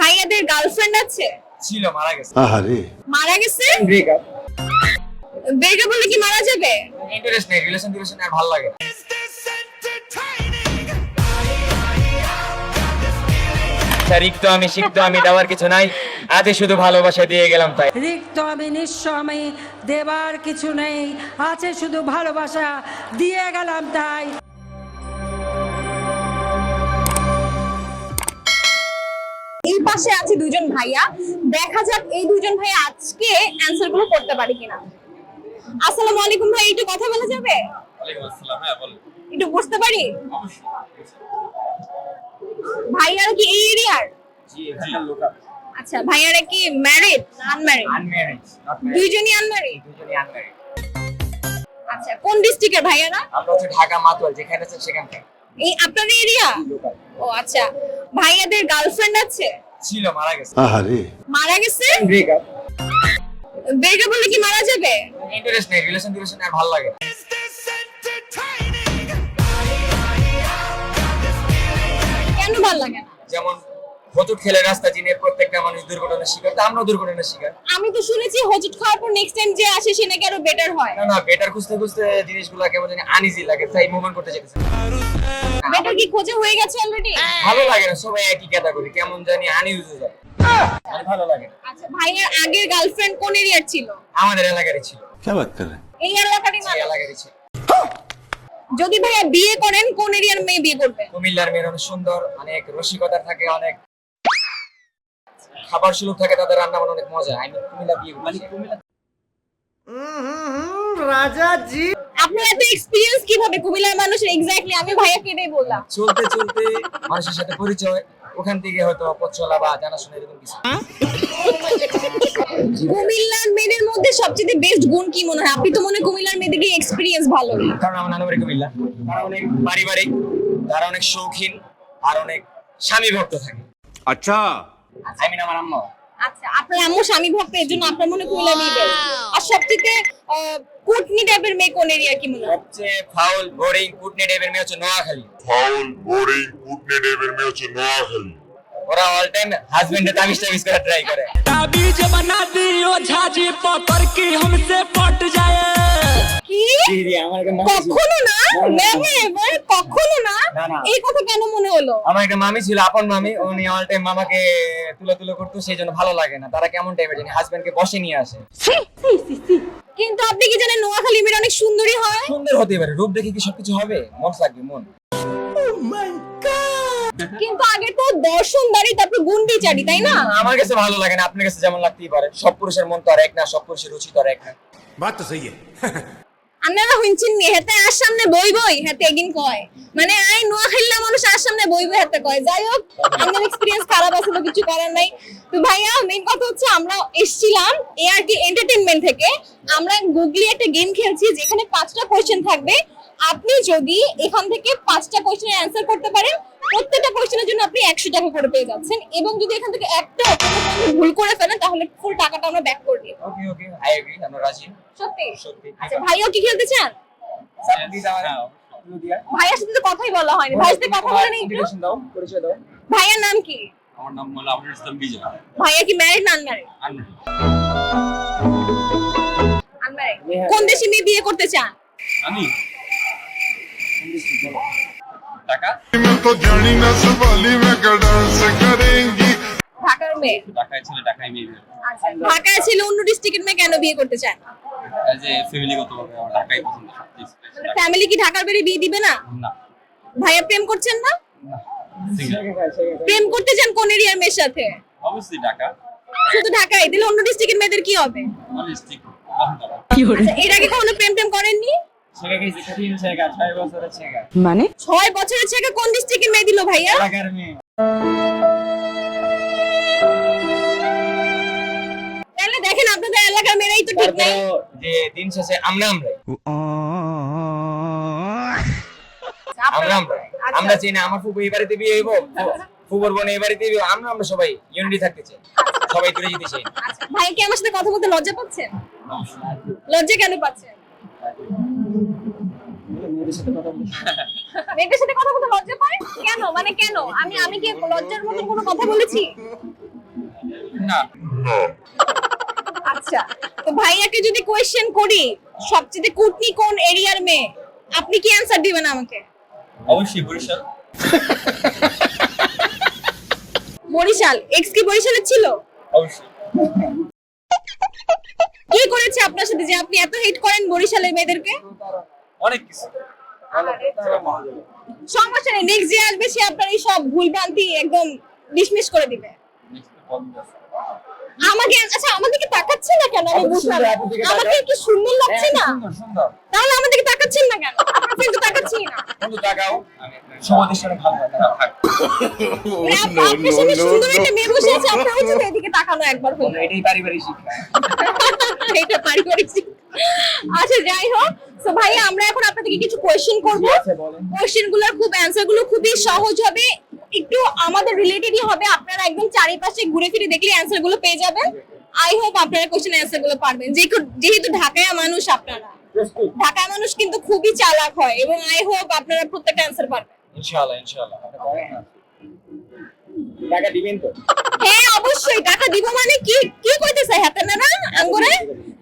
ভাইয়াদের গার্লফ্রেন্ড আছে? ছিল মারা গেছে। আহারে। মারা গেছে? ব্রেকআপ ব্রেকআপ বলে কি মারা যাবে? ইন্টারেস্ট নেই রিলেশন রিলেশন আর ভালো লাগে রিক্ত আমি শিখতো আমি দেওয়ার কিছু নাই। আজে শুধু ভালোবাসা দিয়ে গেলাম তাই। রিক্ত আমি নিঃস্ব আমি দেবার কিছু নেই। আছে শুধু ভালোবাসা দিয়ে গেলাম তাই। পাশে আছে দুজন ভাইয়া। দেখা যাক এই দুজন ভাইয়া আজকে অ্যানসারগুলো করতে পারে কিনা। আসসালামু আলাইকুম ভাই একটু কথা বলা যাবে? একটু বুঝতে পারি? ভাইয়ারা কি এই এরিয়ার? আচ্ছা ভাইয়ারা কি ম্যারিড আনম্যারিড আনম্যারিড দুইজনই আনম্যারিড আচ্ছা কোন ডিস্ট্রিক্টের ভাইয়ারা? আমরা হচ্ছে ঢাকা মাতোয়াল যেখানে সেখানকার এই আপনার এরিয়া ও আচ্ছা। ভাইয়াদের গার্লফ্রেন্ড আছে? ছিল মারা গেছে। আহারে। মারা গেছে? ব্রেকআপ ব্রেকআপ হলে কি মারা যাবে? ইন্টারেস্ট নেই রিলেশন রিলেশন আর ভালো লাগে কেন ভালো লাগে না? যেমন হজুট খেলে রাস্তা চিনে প্রত্যেকটা মানুষ দুর্ঘটনার শিকার। তো দুর্ঘটনার শিকার। আমি তো শুনেছি হজুট খাওয়ার পর নেক্সট টাইম যে আসে সে নাকি আরও বেটার হয়। না না বেটার খুঁজতে খুঁজতে জিনিসগুলো কেমন জানি লাগে তাই মুভমেন্ট করতে যেতেছে। বেটার কি হয়ে গেছে অলরেডি হ্যাঁ। ভালো লাগে না সবাই একই ক্যাটাগরি কেমন জানি আনইউজ হয়ে যায়। আর ভালো লাগে না। আচ্ছা ভাইয়ের আগের গার্লফ্রেন্ড কোন এরিয়ার ছিল? আমাদের এলাকারই ছিল। কে বাত এই এলাকারই এলাকারই ছিল। যদি ভাইয়া বিয়ে করেন কোন এরিয়ার মেয়ে বিয়ে করবেন কুমিল্লার মেয়ে অনেক সুন্দর অনেক রসিকতা থাকে অনেক খাবার সুযোগ থাকে তাদের রান্না বান্না অনেক মজা। আই মিন কুমিল্লা বিয়ে মানে রাজা জি। এত এক্সপেরিয়েন্স কীভাবে? কুমিল্লার মানুষ এক্স্যাক্টলি আমি ভাইয়া বললাম। চলতে চলতে মানুষের সাথে পরিচয় ওখান থেকে হয়তো বা এরকম কিছু। কুমিল্লার মেয়েদের মধ্যে সবচেয়ে বেস্ট গুণ কি মনে হয়? আপনি তো মনে হয় কুমিল্লার মেয়েদের এক্সপেরিয়েন্স ভালো কারণ আমার নানু বাড়ি কুমিল্লা। তারা অনেক পারিবারিক তারা অনেক শৌখিন আর অনেক স্বামী ভক্ত থাকে। আচ্ছা আই মিন আমার আম্মা আচ্ছা আপনার আম্মু স্বামী ভক্ত এর জন্য আপনার মনে কুমিল্লা মেয়ে best। আর সবচেয়ে কুটনি টাইপের মেয়ে কোন এরিয়া কি মনে হয় সবচেয়ে ফাউল বোরিং কুটনি টাইপের মেয়ে হচ্ছে নোয়াখালী ফাউল বোরিং কুটনে ডেবের মেয়ে হচ্ছে নোয়াখালী ওরা অল টাইম হাজবেন্ডে তাবিজ টাবিজ করে ট্রাই করে ताबीज बना दी ओ झाजी पकड़ की हमसे पट जाए তুলে করতো সেই জন্য লাগে তারা কেমন বসে নিয়ে কিন্তু আপনি কি জানেন হয়? হতে পারে। রূপ দেখে কি সবকিছু হবে? মন লাগবে মন। কিন্তু আগে তো দর্শন দাঁড়ি তারপর গুন্ডি বিচারি তাই না? আমার কাছে ভালো লাগে না। আপনার কাছে যেমন লাগতেই পারে। সব পুরুষের মন তো আর এক না সব পুরুষের রুচি তো আর এক না। বাত তো সহি আপনারা হইছেন নি হেতে আর সামনে বই বই হেতে এগিন কয়। মানে আই নোয়াখালীলা মানুষ আর সামনে বই বই হেতে কয়। যাই হোক আমাদের এক্সপিরিয়েন্স খারাপ আছে তো কিছু করার নাই। তো ভাইয়া মেইন কথা হচ্ছে আমরা এসছিলাম এ আর কি এন্টারটেইনমেন্ট থেকে। আমরা গুগলি একটা গেম খেলছি, যেখানে পাঁচটা কোশ্চেন থাকবে। আপনি যদি এখান থেকে পাঁচটা কোশ্চেনের অ্যান্সার করতে পারেন প্রত্যেকটা কোশ্চেনের জন্য আপনি একশো টাকা করে পেয়ে যাচ্ছেন। এবং যদি এখান থেকে একটা ভুল করে ফেলেন তাহলে ফুল টাকাটা আমরা ব্যাক করে দিই ওকে ওকে আই এগ্রি আমরা রাজি সত্যি? সত্যি। আচ্ছা ভাইয়াও কি খেলতে চান? দিয়া। ভাইয়ার সাথে তো কথাই বলা হয়নি। ভাইয়ের সাথে কথা বলে নেই একটু পরিচয় দাও। ভাইয়ার নাম কি? আমার নাম মালা আবুল ইসলাম বিজয় ভাইয়া কি ম্যারিড না আনম্যারিড আনম্যারিড কোন দেশে মেয়ে বিয়ে করতে চান? আমি। টাকা मैं तो जानी ना सवाली में का डांस करेंगी ঢাকার মেয়ে ঢাকায় ছেলে ঢাকায় মেয়ে আচ্ছা ঢাকায় ছিল অন্য ডিস্ট্রিক্টের মেয়ে কেন বিয়ে করতে চান এজ এ ফ্যামিলিগত ভাবে আমার ঢাকায় পছন্দ সবচেয়ে ফ্যামিলি কি ঢাকার বেড়ে বিয়ে দিবে না না ভাইয়া প্রেম করছেন না সিঙ্গেল প্রেম করতে চান কোন এরিয়ার মেয়ের সাথে অবশ্যই ঢাকা শুধু ঢাকায় দিলে অন্য ডিস্ট্রিক্টের মেয়েদের কি হবে অনেস্টিক কখন করা আচ্ছা, এর আগে কখনো প্রেম প্রেম করেননি ছেগা গেছে কঠিন ছেগা ছয় বছরের ছেগা? ছয় বছরের ছেলে কোন ডিস্ট্রিক্টের মেয়ে দিল ভাইয়া? এলাকার মেয়ে। তাহলে দেখেন আপনাদের এলাকার মেয়েরাই তো ঠিক নাই। যে দিন শেষে আমরা আমরাই। আমরা আমরাই। আমরা চাই না আমার ফুপু এই বাড়িতে বিয়ে হইব ফুপুর বোন এই বাড়িতে বিয়ে আমরা আমরা সবাই ইউনিটি থাকতে চাই। সবাই দূরে যেতে চাই। আচ্ছা, ভাই কি আমার সাথে কথা বলতে লজ্জা পাচ্ছেন? লজ্জা কেন পাচ্ছেন? মেয়েদের সাথে কথা বলতে লজ্জা পায়? কেন? মানে কেন? আমি আমি কি লজ্জার মতন কোনো কথা বলেছি? না। আচ্ছা তো ভাইয়াকে যদি কোয়েশ্চেন করি সবচেয়ে কুটনি কোন এরিয়ার মেয়ে? আপনি কি অ্যান্সার দিবেন আমাকে? অবশ্যই বরিশাল। বরিশাল। এক্স কি বরিশালের ছিল? অবশ্যই। করেছে আপনার সাথে যে আপনি এত হেট করেন বরিশালের মেয়েদেরকে? অনেক কিছু। সমস্যা নেই নেক্সট যে আসবে সে আপনার এই সব ভুল ভ্রান্তি একদম ডিসমিস করে দিবে। আমাকে আচ্ছা আমাদেরকে তাকাচ্ছেন না কেন? আমি বুঝলাম। আমাকে কি সুন্দর লাগছে না? সুন্দর সুন্দর। তাহলে আমাদেরকে তাকাচ্ছেন না কেন? কিন্তু তাকাচ্ছি না। বন্ধু তাকাও। সমাজের সাথে ভালো হয় না থাক। আপনার সামনে সুন্দর একটা মেয়ে বসে আছে আপনার উচিত এদিকে তাকানো একবার হলো। এটাই পারিবারিক শিক্ষা। এটা পারিবারিক শিক্ষা। আচ্ছা যাই হোক। তো ভাইয়া আমরা এখন আপনাদেরকে কিছু কোয়েশ্চেন করব। কোয়েশ্চেনগুলোর খুব অ্যান্সারগুলো খুবই সহজ হবে। একটু আমাদের রিলেটেডই হবে আপনারা একদম চারিপাশে ঘুরে ফিরে দেখলে অ্যান্সারগুলো পেয়ে যাবেন। আই হোপ আপনারা কোশ্চেন অ্যান্সারগুলো পারবেন। যেহেতু যেহেতু ঢাকায় মানুষ আপনারা। ঢাকায় মানুষ কিন্তু খুবই চালাক হয় এবং আই হোপ আপনারা প্রত্যেকটা অ্যান্সার পারবেন। ইনশাআল্লাহ ইনশাআল্লাহ। টাকা দিবেন তো? হ্যাঁ অবশ্যই টাকা দিব মানে কি কি কইতেছে হাতে না আঙ্গুরে?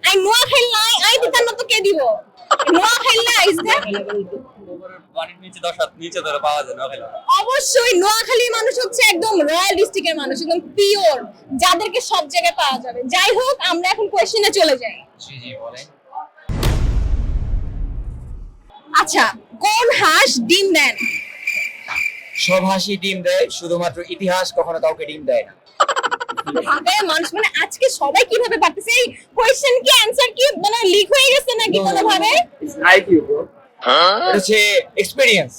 আই নোয়া খেললাই আই দিতাম না তো কে দিব? নোয়া খেললা আইছে বাড়ির নিচে দশ হাত নিচে ধরে পাওয়া যায় না অবশ্যই নোয়াখালীর মানুষ হচ্ছে একদম রয়্যাল ডিস্ট্রিক্টের মানুষ একদম পিওর। যাদেরকে সব জায়গায় পাওয়া যাবে। যাই হোক আমরা এখন কোয়েশ্চেনে চলে যাই। জি জি বলেন। আচ্ছা কোন হাঁস ডিম দেন সব হাসি ডিম দেয় শুধুমাত্র ইতিহাস কখনো কাউকে ডিম দেয় না। ঢাকায় মানুষ মানে আজকে সবাই কীভাবে পারতেছে? এই কোয়েশ্চেন কি অ্যানসার কি? মানে লিক হয়ে গেছে নাকি কোনোভাবে? আইকিউ হচ্ছে এক্সপেরিয়েন্স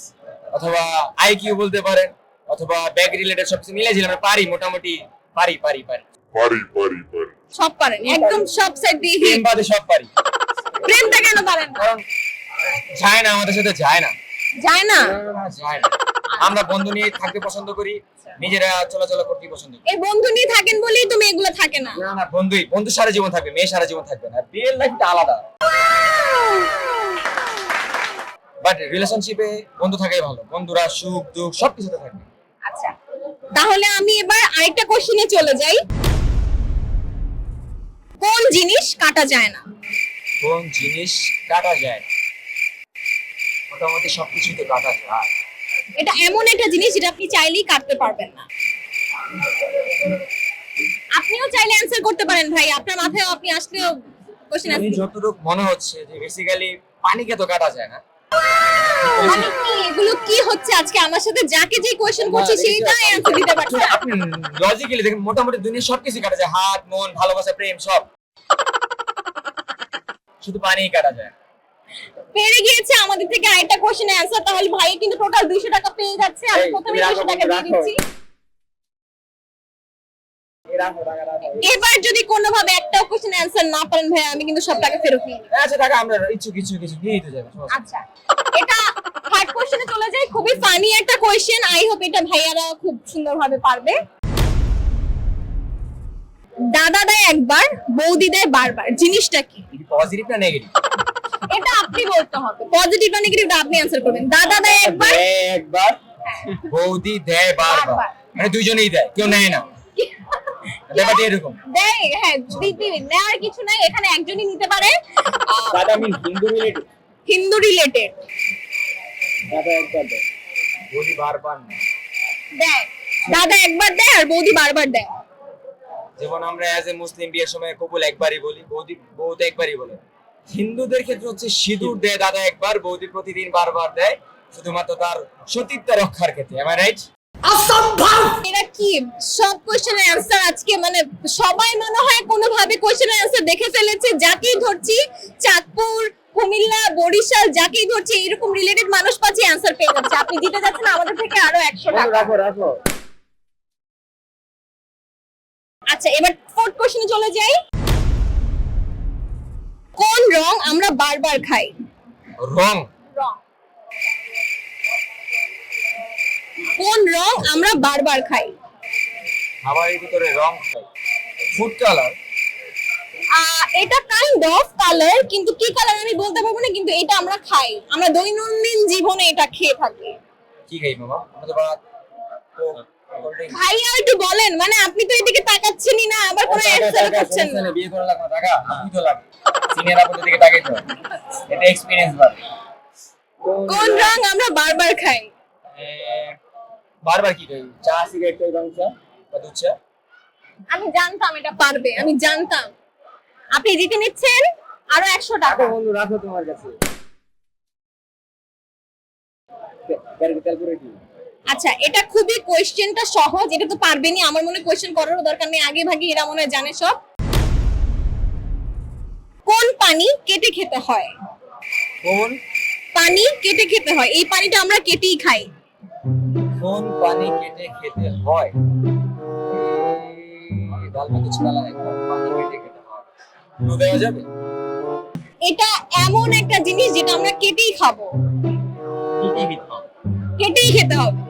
অথবা আইকিউ বলতে পারেন অথবা ব্যাগ রিলেটেড সবকিছু মিলে আমরা পারি মোটামুটি পারি পারি পারি। Pari, pari, pari. সব পারেন একদম সব সাইড দিয়ে প্রেম বাদে সব পারি। প্রেমটা কেন পারেন কারণ যায় না আমাদের সাথে যায় না? যায় না যায় না। আমরা বন্ধু নিয়ে থাকতে পছন্দ করি নিজেরা চলাচল করতে পছন্দ করি। এই বন্ধু নিয়ে থাকেন বলেই তুমি এগুলো থাকে না। না না বন্ধুই বন্ধু সারা জীবন থাকবে মেয়ে সারা জীবন থাকবে না। রিয়েল লাইফটা আলাদা। বাট রিলেশনশিপে বন্ধু থাকাই ভালো। বন্ধুরা সুখ দুঃখ সবকিছুতে থাকবে। আচ্ছা তাহলে আমি এবার আরেকটা কোশ্চেনে চলে যাই। কোন জিনিস কাটা যায় না? কোন জিনিস কাটা যায়? মোটামুটি সবকিছুই তো কাটা যায়। এটা এমন একটা জিনিস যেটা আপনি চাইলেই কাটতে পারবেন না। আপনিও চাইলে অ্যান্সার করতে পারেন ভাই আপনার মাথায় আপনি আসলে কোশ্চেন আমি যতটুকু মনে হচ্ছে যে বেসিক্যালি পানিকে তো কাটা যায় না। মানে কি এগুলো কি হচ্ছে আজকে? আমার সাথে যাকে যে কোশ্চেন করছি সেইটাই অ্যান্সার দিতে পারছে না। আপনি লজিক্যালি দেখেন মোটামুটি দুনিয়া সবকিছু কাটা যায়। হাত মন ভালোবাসা প্রেম সব। শুধু পানিই কাটা যায় না। পেরে গিয়েছে আমাদের থেকে আরেকটা কোশ্চেনের অ্যান্সার তাহলে ভাই কিন্তু টোটাল 200 টাকা পেয়ে যাচ্ছে। আমি প্রথমে 200 টাকা দিয়ে দিচ্ছি। এবার যদি কোনোভাবে একটাও কোশ্চেন অ্যান্সার না পারেন ভাই আমি কিন্তু সব টাকা ফেরত নিয়ে আচ্ছা টাকা আমরা ইচ্ছু কিছু কিছু নিয়েই তো যাবে আচ্ছা এটা থার্ড কোশ্চেনে চলে যাই খুবই ফানি একটা কোশ্চেন আই হোপ এটা ভাইয়ারা খুব সুন্দরভাবে পারবে। দাদা দেয় একবার বৌদি দেয় বারবার। জিনিসটা কি? কি পজিটিভ না নেগেটিভ এটা আপনি বলতে হবে। পজিটিভ না নেগেটিভ আপনি অ্যান্সার করবেন। দাদা দেয় একবার। একবার। বৌদি দেয় বারবার। মানে দুজনেই দেয় কেউ নেয় না। ব্যাপারটা এরকম। দেয় হ্যাঁ নেওয়ার কিছু নাই এখানে একজনই নিতে পারে। দাদা হিন্দু হিন্দু রিলেটেড দাদা একবার দেয়। বৌদি বারবার দেয়। দাদা একবার দেয় আর বৌদি বারবার দেয়। যেমন আমরা অ্যাজ এ মুসলিম বিয়ের সময় কবুল একবারই বলি বৌদি তো একবারই বলে। হিন্দুদের ক্ষেত্রে হচ্ছে সিঁদুর দেয় দাদা একবার বৌদি প্রতিদিন বারবার দেয় শুধুমাত্র তার সতীত্ব রক্ষার ক্ষেত্রে এম রাইট এরা কি? সব কোশ্চেনের অ্যান্সার আজকে মানে সবাই মনে হয় কোনোভাবে কোশ্চেনের অ্যান্সার দেখে ফেলেছে যাকেই ধরছি চাঁদপুর কুমিল্লা বরিশাল যাকেই ধরছি এরকম রিলেটেড মানুষ পাচ্ছি অ্যান্সার পেয়ে যাচ্ছে। আপনি দিতে যাচ্ছেন আমাদের থেকে আরও একশো টাকা। রাখো রাখো। আচ্ছা এবার ফোর্থ কোশ্চেনে চলে যাই। রং আমরা বারবার খাই। রং। কোন রং আমরা বারবার খাই? খাবারের ভিতরে রং। ফুড কালার এটা কাইন্ড অফ কালার কিন্তু কি কালার আমি বলতে পারব না কিন্তু এটা আমরা খাই। আমরা দৈনন্দিন জীবনে এটা খেয়ে থাকি। কি খাই মামা আমরা তো ভাত কোক ভাইয়া একটু বলেন মানে আপনি তো এদিকে তাকাচ্ছেনই না আবার কোনো অ্যান্সার করছেন না। বিয়ে করা লাগবে টাকা তুই তো লাগে সিনিয়র আপুদের দিকে এটা এক্সপিরিয়েন্স বাড়ে কোন রং আমরা বারবার খাই? বারবার কি চা সিগারেট রং চা? বা দুধ চা? আমি জানতাম এটা পারবে আমি জানতাম। আপনি জিতে নিচ্ছেন আরও একশো টাকা। বন্ধু রাখো তোমার কাছে। আচ্ছা এটা খুবই কোয়েশ্চেনটা সহজ এটা তো পারবেনি আমার মনে কোয়েশ্চেন করারও দরকার নেই। আগে ভাগে এরা মনে হয় জানে সব। কোন পানি কেটে খেতে হয়? কোন? পানি কেটে খেতে হয়। এই পানিটা আমরা কেটেই খাই। কোন পানি কেটে খেতে হয়? ডাল ভাতে ছোলা পানি কেটে খেতে হয়। ক্লু দেওয়া যাবে? এটা এমন একটা জিনিস যেটা আমরা কেটেই খাব। খেতে কেটেই খেতে হবে।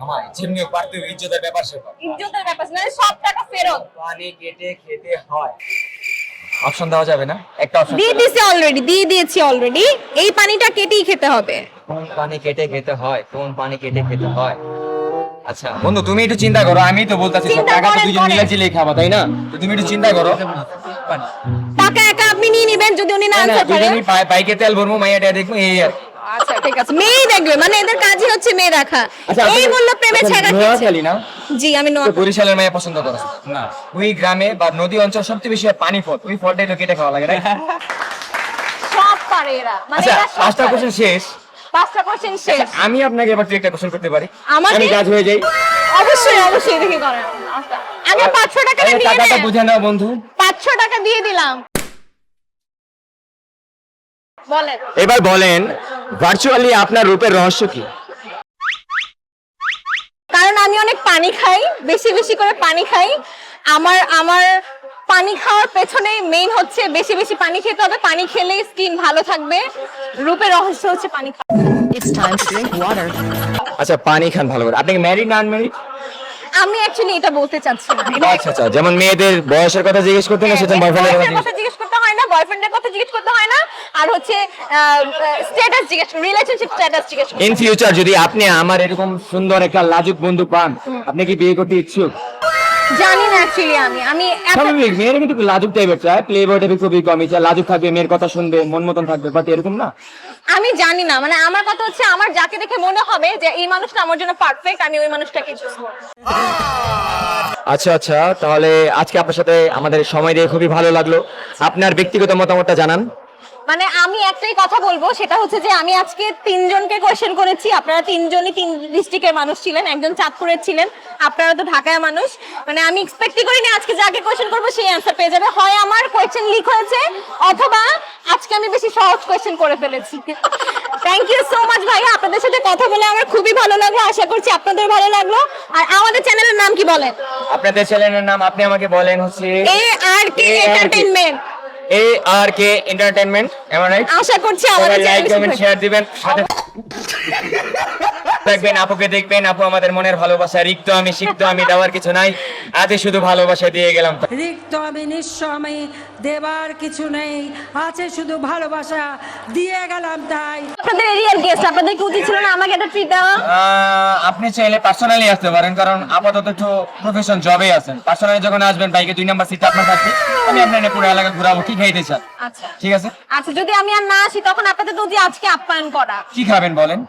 আমার যেমনি পারতে ইজ্জতের ব্যাপার সেপার ইজ্জতের ব্যাপার মানে সব টাকা ফেরত। পানি কেটে খেতে হয়। অপশন দেওয়া যাবে না? একটা অপশন দিয়ে দিয়েছি অলরেডি দিয়ে দিয়েছি অলরেডি এই পানিটা কেটেই খেতে হবে। কোন পানি কেটে খেতে হয়? কোন পানি কেটে খেতে হয়? আচ্ছা বন্ধু তুমি একটু চিন্তা করো আমি তো বলতাছি সব টাকা তো দুজন মিলে চিলেই খাবা তাই না? তো তুমি একটু চিন্তা করো। টাকা একা আপনি নিয়ে নিবেন যদি উনি না না, না, আনসার করে। দুজনই পাই- বাইকে তেল ভরবো মাইয়াটা দেখব এই আর। আচ্ছা ঠিক আছে। মেয়েই দেখবে মানে এদের কাজই হচ্ছে মেয়ে রাখা আচ্ছা, এই আপনি- প্রেমে আচ্ছা, ছাড়া না? জি আমি বরিশালের মেয়ে পছন্দ করো। না ওই গ্রামে বা নদী অঞ্চল সবচেয়ে বেশি পানি ফল ওই ফলটাই তো কেটে খাওয়া লাগে না সব পারে এরা। মানে এরা পাঁচটা কোশ্চেন শেষ। পাঁচটা কোশ্চেন শেষ। আমি আপনাকে এবার দু একটা কোশ্চেন করতে পারি? আমি কাজ হয়ে যাই। অবশ্যই অবশ্যই দেখি করেন। আগে পাঁচশো টাকা দিয়ে টাকাটা বুঝে নাও বন্ধু। পাঁচশো টাকা দিয়ে দিলাম। বলেন। এবার বলেন ভার্চুয়ালি আপনার রূপের রহস্য কি? কারণ আমি অনেক পানি খাই বেশি বেশি করে পানি খাই। আমার আমার পানি খাওয়ার পেছনে মেইন হচ্ছে বেশি বেশি পানি খেতে হবে। পানি খেলেই স্কিন ভালো থাকবে। রূপের রহস্য হচ্ছে পানি খাওয়া। Time to drink water. আচ্ছা পানি খান ভালো করে। আপনি ম্যারিড না আনম্যারিড আমি অ্যাকচুয়ালি এটা বলতে চাচ্ছি না আচ্ছা আচ্ছা যেমন মেয়েদের বয়সের কথা জিজ্ঞেস করতে না সেটা বয়ফ্রেন্ডের কথা জিজ্ঞেস করতে হয় না বয়ফ্রেন্ডের কথা জিজ্ঞেস করতে হয় না। আর হচ্ছে স্ট্যাটাস জিজ্ঞেস রিলেশনশিপ স্ট্যাটাস জিজ্ঞেস করতে ইন ফিউচার যদি আপনি আমার এরকম সুন্দর একটা লাজুক বন্ধু পান আপনি কি বিয়ে করতে ইচ্ছুক? জানি না অ্যাকচুয়ালি আমি। আমি স্বাভাবিক মেয়েরা কিন্তু লাজুক টাইপের চায়। প্লে বয় টাইপের খুবই কমই চায় লাজুক থাকবে মেয়ের কথা শুনবে মন মতন থাকবে বাট এরকম না। আমি জানি না মানে আমার কথা হচ্ছে আমার যাকে দেখে মনে হবে যে এই মানুষটা আমার জন্য পারফেক্ট আমি ওই মানুষটাকে চুজ করব। আচ্ছা আচ্ছা তাহলে আজকে আপনার সাথে আমাদের সময় দিয়ে খুবই ভালো লাগল। আপনার ব্যক্তিগত মতামতটা জানান। মানে আমি একটাই কথা বলব, সেটা হচ্ছে যে আমি আজকে তিনজনকে কোয়েশ্চেন করেছি। আপনারা তিনজনই তিন ডিস্ট্রিক্টের মানুষ ছিলেন, একজন চাঁদপুরের ছিলেন, আপনারা তো ঢাকায় মানুষ। মানে আমি এক্সপেক্টই করিনি আজকে যাকে কোয়েশ্চেন করব, সেই অ্যান্সার পেয়ে যাবে। হয় আমার কোয়েশ্চেন লিক হয়েছে, অথবা আজকে আমি বেশি সহজ কোয়েশ্চেন করে ফেলেছি। থ্যাংক ইউ সো মাচ ভাইয়া, আপনাদের সাথে কথা বলে আমার খুবই ভালো লাগল। আশা করছি আপনাদের ভালো লাগল। আর আমাদের চ্যানেলের নাম কি বলেন? আপনাদের চ্যানেলের নাম আপনি আমাকে বলেন হচ্ছে A R K entertainment A R K entertainment M আশা করছি আমাদের লাইক কমেন্ট শেয়ার দিবেন। সাথে দেখবেন আপুকে দেখবেন আপু আমাদের মনের ভালোবাসা রিক্ত আমি সিক্ত আমি দেওয়ার কিছু নাই। আজই শুধু ভালোবাসা দিয়ে গেলাম। রিক্ত আমি নিঃস্ব আমি দেবার কিছু নেই। আছে শুধু ভালোবাসা দিয়ে গেলাম তাই। আপনাদের এরিয়ার গেস্ট আপনাদের কি উচিত ছিল না আমাকে একটা ট্রিট দেওয়া? আপনি চাইলে পার্সোনালি আসতে পারেন কারণ আপাতত একটু প্রফেশন জবে আছেন। পার্সোনালি যখন আসবেন বাইকে দুই নাম্বার সিট আপনার থাকবে। আমি আপনার পুরো এলাকা ঘুরাবো কি খাইতে চান? আচ্ছা। ঠিক আছে? আচ্ছা যদি আমি আর না আসি তখন আপনাদের তো আজকে আপ্যায়ন করা। কি খাবেন বলেন?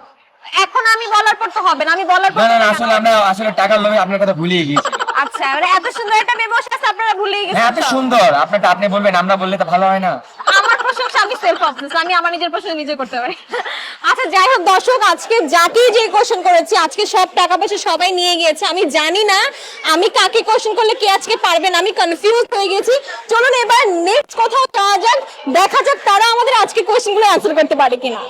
এখন আমি বলার পর তো হবে না আমি বলার পর না না আসলে আমরা আসলে টাকার লোভে আপনার কথা ভুলিয়ে গিয়েছি। আচ্ছা মানে এত সুন্দর একটা মেয়ে বসে আছে আপনারা ভুলেই হ্যাঁ গেছেন এত সব। সুন্দর। আপনারটা আপনি বলবেন আমরা বললে তো ভালো হয় না। আমার প্রশংসা আমি সেলফ অবসেস আমি আমার নিজের প্রশংসা নিজে করতে পারি। আচ্ছা যাই হোক দর্শক আজকে যাকেই যে কোশ্চেন করেছি আজকে সব টাকা পয়সা সবাই নিয়ে গিয়েছে আমি জানি না আমি কাকে কোশ্চেন করলে কে আজকে পারবেন আমি কনফিউজ হয়ে গেছি। চলুন এবার নেক্সট কোথাও যাওয়া যাক দেখা যাক তারা আমাদের আজকে কোশ্চেনগুলো অ্যান্সার করতে পারে কিনা।